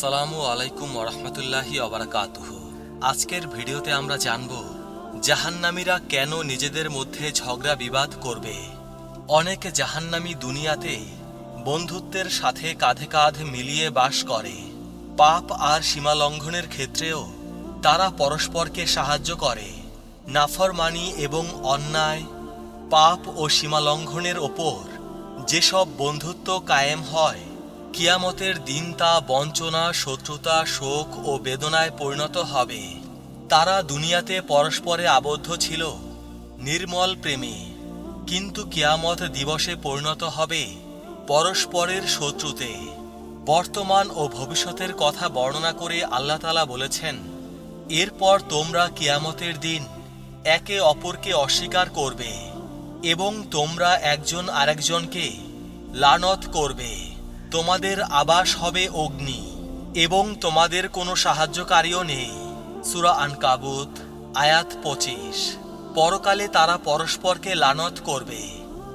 আসসালামু আলাইকুম ওরহমতুল্লাহি অবরাকাতুহ আজকের ভিডিওতে আমরা জানব, জাহান্নামীরা কেন নিজেদের মধ্যে ঝগড়া বিবাদ করবে? অনেক জাহান্নামী দুনিয়াতে বন্ধুত্বের সাথে কাঁধে কাঁধ মিলিয়ে বাস করে। পাপ আর সীমালঙ্ঘনের ক্ষেত্রেও তারা পরস্পরকে সাহায্য করে। নাফরমানি এবং অন্যায়, পাপ ও সীমালঙ্ঘনের ওপর যেসব বন্ধুত্ব কায়েম হয় কিয়ামতের দিন তা বঞ্চনা, শত্রুতা, শোক ও বেদনায় পরিণত হবে। তারা দুনিয়াতে পরস্পরে আবদ্ধ ছিল, নির্মল প্রেমে। কিন্তু কিয়ামত দিবসে পরিণত হবে পরস্পরের শত্রুতে। বর্তমান ও ভবিষ্যতের কথা বর্ণনা করে আল্লাহ তালা বলেছেন, এরপর তোমরা কিয়ামতের দিন একে অপরকে অস্বীকার করবে এবং তোমরা একজন আরেকজনকে লানত করবে। তোমাদের আবাস হবে অগ্নি, এবং তোমাদের কোনো সাহায্যকারীও নেই। সুরা আনকাবুত, আয়াত পঁচিশ। পরকালে তারা পরস্পরকে লানত করবে।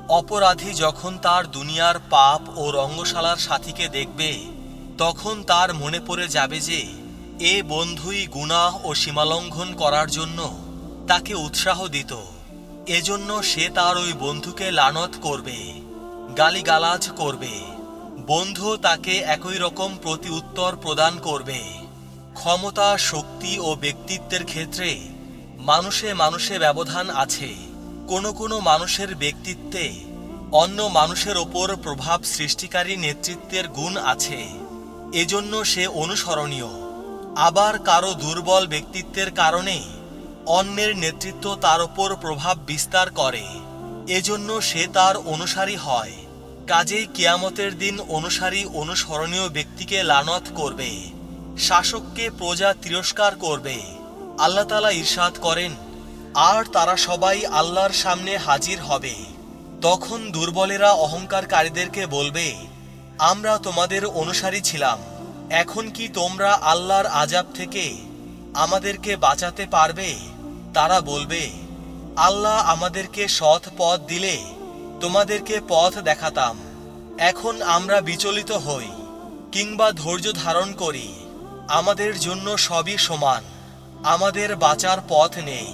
অপরাধী যখন তার দুনিয়ার পাপ ও রঙ্গশালার সাথীকে দেখবে, তখন তার মনে পড়ে যাবে যে, এ বন্ধুই গুনাহ ও সীমালঙ্ঘন করার জন্য তাকে উৎসাহ দিত। এজন্য সে তার ওই বন্ধুকে লানত করবে, গালিগালাজ করবে। বন্ধু তাকে একই রকম প্রতি উত্তর প্রদান করবে। ক্ষমতা, শক্তি ও ব্যক্তিত্বের ক্ষেত্রে মানুষে মানুষে ব্যবধান আছে। কোনো কোনো মানুষের ব্যক্তিত্বে অন্য মানুষের ওপর প্রভাব সৃষ্টিকারী নেতৃত্বের গুণ আছে। এজন্য সে অনুসরণীয়। আবার কারও দুর্বল ব্যক্তিত্বের কারণে অন্যের নেতৃত্ব তার ওপর প্রভাব বিস্তার করে। এজন্য সে তার অনুসারী হয়। কাজেই কিয়ামতের দিন অনুসারী অনুসরণীয় ব্যক্তিকে লানত করবে, শাসককে প্রজা তিরস্কার করবে। আল্লাহ তালা ইরশাদ করেন, আর তারা সবাই আল্লাহর সামনে হাজির হবে। তখন দুর্বলেরা অহংকারকারীদেরকে বলবে, আমরা তোমাদের অনুসারী ছিলাম, এখন কি তোমরা আল্লাহর আজাব থেকে আমাদেরকে বাঁচাতে পারবে? তারা বলবে, আল্লাহ আমাদেরকে সৎ পথ দিলে তোমাদেরকে পথ দেখাতাম। এখন আমরা বিচলিত হই, কিংবা ধৈর্য ধারণ করি। আমাদের জন্য সবই সমান, আমাদের বাঁচার পথ নেই।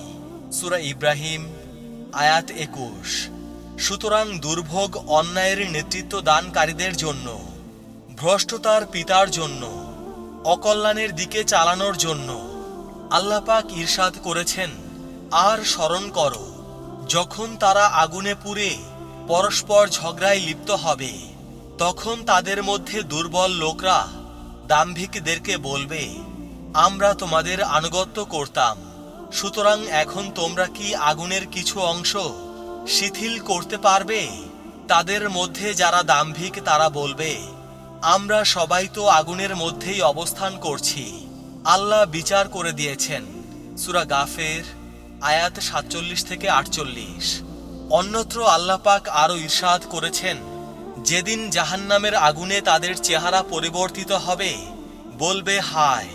সুরা ইব্রাহিম, আয়াত একুশ। সুতরাং দুর্ভোগ অন্যায়ের নেতৃত্ব দানকারীদের জন্য, ভ্রষ্টতার পিতার জন্য, অকল্যাণের দিকে চালানোর জন্য আল্লাপাক ঈর্ষাদ করেছেন, আর স্মরণ করো, যখন তারা আগুনে পুড়ে পরস্পর ঝগড়ায় লিপ্ত হবে। তখন তাদের মধ্যে দুর্বল লোকরা দাম্ভিকদেরকে বলবে, আমরা তোমাদের আনুগত্য করতাম। সুতরাং এখন তোমরা কি আগুনের কিছু অংশ শিথিল করতে পারবে? তাদের মধ্যে যারা দাম্ভিক, তারা বলবে, আমরা সবাই তো আগুনের মধ্যেই অবস্থান করছি। আল্লাহ বিচার করে দিয়েছেন। সুরা গাফের, আয়াত সাতচল্লিশ থেকে আটচল্লিশ। অন্যত্র আল্লাহ পাক আরও ঈর্ষাদ করেছেন, যেদিন জাহান্নামের আগুনে তাদের চেহারা পরিবর্তিত হবে, বলবে, হায়,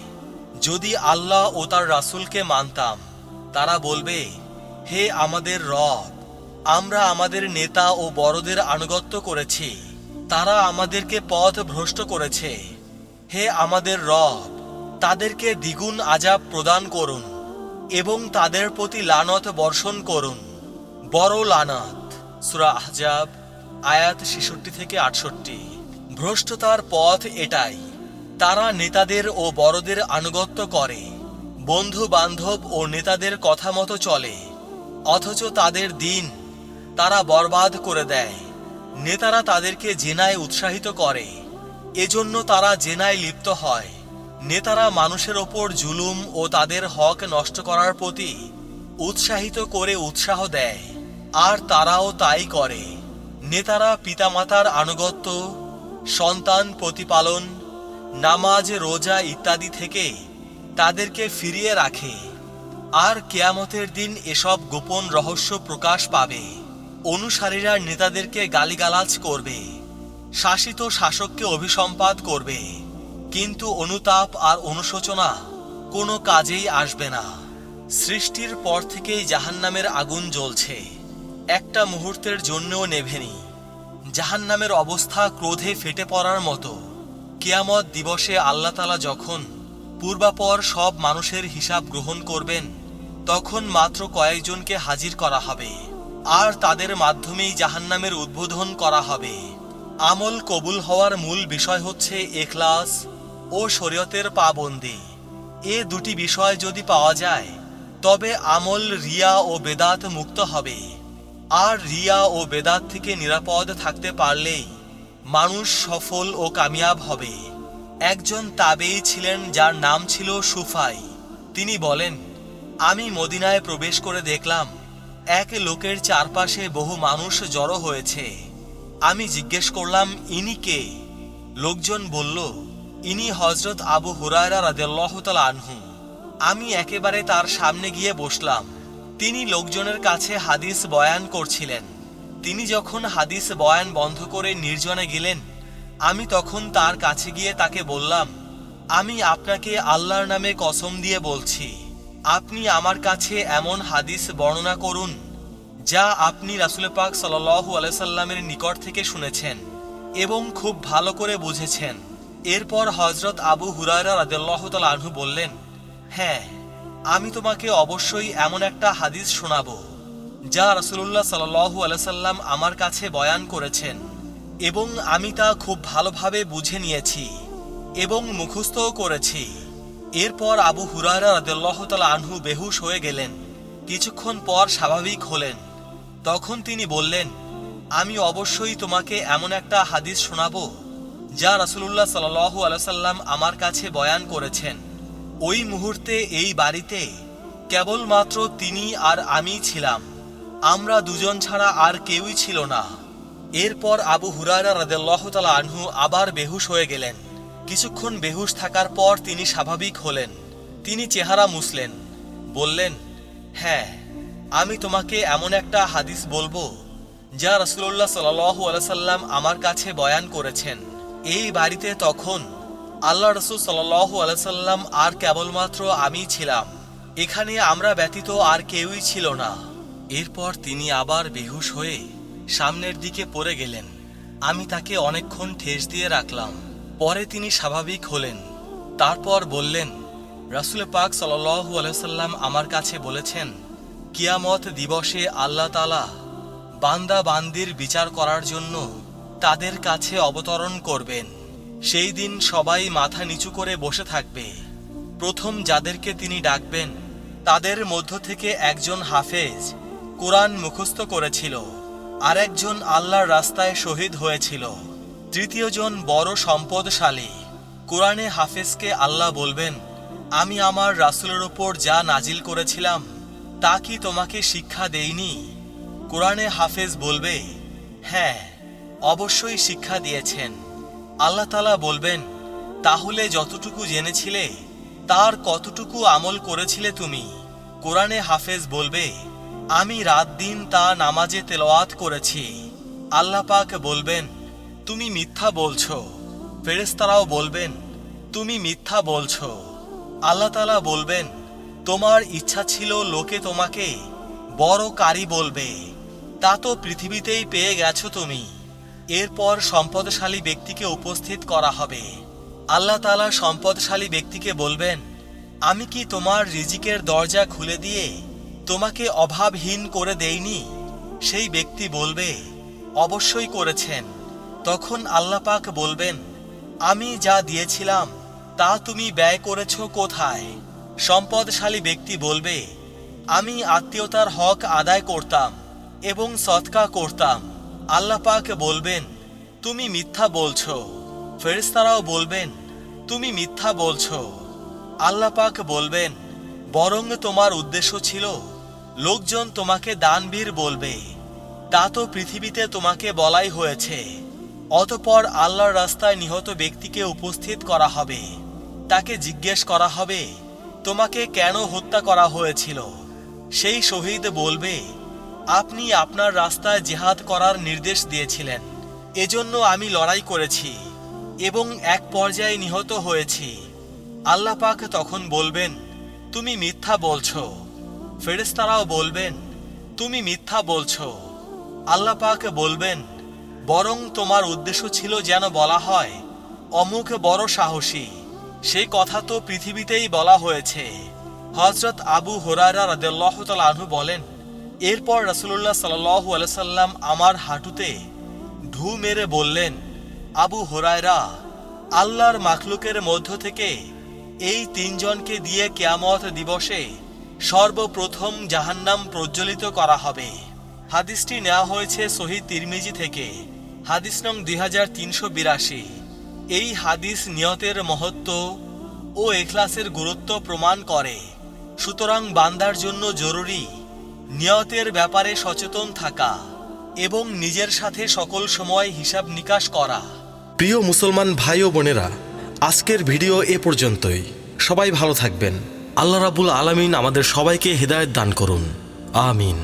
যদি আল্লাহ ও তার রাসূলকে মানতাম, তারা বলবে, হে আমাদের রব, আমরা আমাদের নেতা ও বড়দের আনুগত্য করেছি, তারা আমাদেরকে পথ ভ্রষ্ট করেছে। হে আমাদের রব, তাদেরকে দ্বিগুণ আজাব প্রদান করুন এবং তাদের প্রতি লানত বর্ষণ করুন। বড় লানাত, সুরা আহজাব, আয়াত ছেষট্টি থেকে আটষট্টি। ভ্রষ্টতার পথ এটাই, তারা নেতাদের ও বড়দের আনুগত্য করে বন্ধু বান্ধব ও নেতাদের কথা মতো চলে, অথচ তাদের দিন তারা বরবাদ করে দেয়, নেতারা তাদেরকে জেনায় উৎসাহিত করে, এজন্য তারা জেনায় লিপ্ত হয়, নেতারা মানুষের ওপর জুলুম ও তাদের হক নষ্ট করার প্রতি উৎসাহিত করে উৎসাহ দেয়। আর তারাও তাই করে। নেতারা পিতামাতার আনুগত্য, সন্তান প্রতিপালন, নামাজ, রোজা ইত্যাদি থেকে তাদেরকে ফিরিয়ে রাখে। আর কেয়ামতের দিন এসব গোপন রহস্য প্রকাশ পাবে। অনুসারীরা নেতাদেরকে গালিগালাজ করবে, শাসিত শাসককে অভিসম্পাদ করবে। কিন্তু অনুতাপ আর অনুশোচনা কোনো কাজেই আসবে না। সৃষ্টির পর থেকেই জাহান্নামের আগুন জ্বলছে। একটা মুহূর্তের জন্যও নেভেনি। জাহান্নামের অবস্থা ক্রোধে ফেটে পড়ার মতো। কিয়ামত দিবসে আল্লাতালা যখন পূর্বাপর সব মানুষের হিসাব গ্রহণ করবেন, তখন মাত্র কয়েকজনকে হাজির করা হবে। আর তাদের মাধ্যমেই জাহান্নামের উদ্বোধন করা হবে। আমল কবুল হওয়ার মূল বিষয় হচ্ছে এখলাস ও শরীয়তের পাবন্দি। এ দুটি বিষয় যদি পাওয়া যায়, তবে আমল রিয়া ও বেদাত মুক্ত হবে। আর রিয়া ও বেদাত থেকে নিরাপদ থাকতে পারলেই মানুষ সফল ও কামিয়াব হবে। একজন তাবেই ছিলেন যার নাম ছিল সুফাই। তিনি বলেন, আমি মদিনায় প্রবেশ করে দেখলাম, এক লোকের চারপাশে বহু মানুষ জড়ো হয়েছে। আমি জিজ্ঞেস করলাম, ইনি কে? লোকজন বলল, ইনি হজরত আবু হুরায়রা রাদেল্লাহ আনহু। আমি একেবারে তার সামনে গিয়ে বসলাম। তিনি লোকজনের কাছে হাদিস বয়ান করছিলেন। তিনি যখন হাদিস বয়ান বন্ধ করে নির্জনে গেলেন, আমি তখন তার কাছে গিয়ে তাকে বললাম, আমি আপনাকে আল্লাহর নামে কসম দিয়ে বলছি, আপনি আমার কাছে এমন হাদিস বর্ণনা করুন, যা আপনি রাসুল পাক সাল্লাহু আলাইসাল্লামের নিকট থেকে শুনেছেন এবং খুব ভালো করে বুঝেছেন। এরপর হজরত আবু হুরায়রা রাদিয়াল্লাহু তাআলা আনহু বললেন হ্যাঁ আমি তোমাকে অবশ্যই এমন একটা হাদিস শোনাব, যা রাসূলুল্লাহ সাল্লাল্লাহু আলাইহি সাল্লাম আমার কাছে বয়ান করেছেন এবং আমি তা খুব ভালোভাবে বুঝে নিয়েছি এবং মুখস্থও করেছি। এরপর আবু হুরায়রা রাদিয়াল্লাহু তাআলা আনহু বেহুশ হয়ে গেলেন। কিছুক্ষণ পর স্বাভাবিক হলেন। তখন তিনি বললেন, আমি অবশ্যই তোমাকে এমন একটা হাদিস শোনাবো, যা রাসূলুল্লাহ সাল্লাল্লাহু আলাইহি সাল্লাম আমার কাছে বয়ান করেছেন। ওই মুহূর্তে এই বাড়িতে কেবলমাত্র তিনি আর আমি ছিলাম। আমরা দুজন ছাড়া আর কেউই ছিল না। এরপর আবু হুরায়রা রাদিয়াল্লাহু তাআলা আনহু আবার বেহুশ হয়ে গেলেন। কিছুক্ষণ বেহুশ থাকার পর তিনি স্বাভাবিক হলেন। তিনি চেহারা মুসলেন বললেন হ্যাঁ আমি তোমাকে এমন একটা হাদিস বলব, যা রাসূলুল্লাহ সাল্লাল্লাহু আলাইহি সাল্লাম আমার কাছে বয়ান করেছেন। এই বাড়িতে তখন আল্লাহ রসুল সাল্লাল্লাহু আলাইহি সাল্লাম আর কেবলমাত্র আমি ছিলাম। এখানে আমরা ব্যতীত আর কেউই ছিল না। এরপর তিনি আবার বেহুশ হয়ে সামনের দিকে পড়ে গেলেন। আমি তাকে অনেকক্ষণ ঠেস দিয়ে রাখলাম। পরে তিনি স্বাভাবিক হলেন। তারপর বললেন, রাসুল পাক সাল্লাল্লাহু আলাইহি সাল্লাম আমার কাছে বলেছেন, কিয়ামত দিবসে আল্লাহ তালা বান্দা বান্দির বিচার করার জন্য তাদের কাছে অবতরণ করবেন। সেই দিন সবাই মাথা নিচু করে বসে থাকবে। প্রথম যাদেরকে তিনি ডাকবেন, তাদের মধ্য থেকে একজন হাফেজ কোরআন মুখস্থ করেছিল আর একজন আল্লাহর রাস্তায় শহীদ হয়েছিল। তৃতীয়জন বড় সম্পদশালী। কোরআনে হাফেজকে আল্লাহ বলবেন, আমি আমার রাসূলের ওপর যা নাজিল করেছিলাম, তা কি তোমাকে শিক্ষা দেইনি? কোরআনে হাফেজ বলবে হ্যাঁ অবশ্যই শিক্ষা দিয়েছেন। আল্লাহ তালা বলবেন, তাহলে যতটুকু জেনেছিলে, তার কতটুকু আমল করেছিলে তুমি? কোরআনে হাফেজ বলবে, আমি রাত দিন তা নামাজে তেলাওয়াত করেছি। আল্লাহ পাক বলবেন, তুমি মিথ্যা বলছো। ফেরেস্তারাও বলবেন, তুমি মিথ্যা বলছো। আল্লাহ তালা বলবেন, তোমার ইচ্ছা ছিল লোকে তোমাকে বড় কারি বলবে। তা তো পৃথিবীতেই পেয়ে গেছো তুমি। এরপর সম্পদশালী ব্যক্তিকে উপস্থিত করা হবে। আল্লাহ তালা সম্পদশালী ব্যক্তিকে বলবেন, আমি কি তোমার রিজিকের দরজা খুলে দিয়ে তোমাকে অভাবহীন করে দেইনি? সেই ব্যক্তি বলবে, অবশ্যই করেছেন। তখন আল্লাহ পাক বলবেন, আমি যা দিয়েছিলাম, তা তুমি ব্যয় করেছ কোথায়? সম্পদশালী ব্যক্তি বলবে, আমি আত্মীয়তার হক আদায় করতাম এবং সৎকা করতাম। আল্লাহ পাক বলবেন, তুমি মিথ্যা বলছো। ফেরেশতারাও বলবেন, তুমি মিথ্যা বলছো। আল্লাহ পাক বলবেন, বরং তোমার উদ্দেশ্য ছিল, লোকজন তোমাকে দানবীর বলবে। তা তো পৃথিবীতে তোমাকে বলাই হয়েছে। অতপর আল্লাহর রাস্তায় নিহত ব্যক্তিকে উপস্থিত করা হবে। তাকে জিজ্ঞেস করা হবে, তোমাকে কেন হত্যা করা হয়েছিল? সেই শহীদ বলবে আপনি আপনার রাস্তায় জেহাদ করার নির্দেশ দিয়েছিলেন। এজন্য আমি লড়াই করেছি এবং এক পর্যায়ে নিহত হয়েছি। আল্লাহ পাক তখন বলবেন, তুমি মিথ্যা বলছো। ফেরেস্তারাও বলবেন, তুমি মিথ্যা বলছো। আল্লাহ পাক বলবেন, বরং তোমার উদ্দেশ্য ছিল যেন বলা হয়, অমুক বড় সাহসী সেই কথা তো পৃথিবীতেই বলা হয়েছে। হজরত আবু হোরারা রাদেল্লাহ আনহু বলেন এরপর রাসুল্লাহ সাল্লু আলসাল্লাম আমার হাঁটুতে ঢু মেরে বললেন, আবু হোরায়রা, আল্লাহর মাখলুকের মধ্য থেকে এই তিনজনকে দিয়ে কেয়ামত দিবসে সর্বপ্রথম জাহান্নাম প্রজ্বলিত করা হবে। হাদিসটি নেওয়া হয়েছে শহীদ তিরমিজি থেকে, হাদিস নং দুই হাজার তিনশো বিরাশি। এই হাদিস নিয়তের মহত্ব ও এখলাসের গুরুত্ব প্রমাণ করে। সুতরাং বান্দার জন্য জরুরি নিয়তের ব্যাপারে সচেতন থাকা এবং নিজের সাথে সকল সময় হিসাব নিকাশ করা। প্রিয় মুসলমান ভাই ও বোনেরা, আজকের ভিডিও এ পর্যন্তই। সবাই ভালো থাকবেন। আল্লাহ রাবুল আলমিন আমাদের সবাইকে হৃদায়ত দান করুন। আমিন।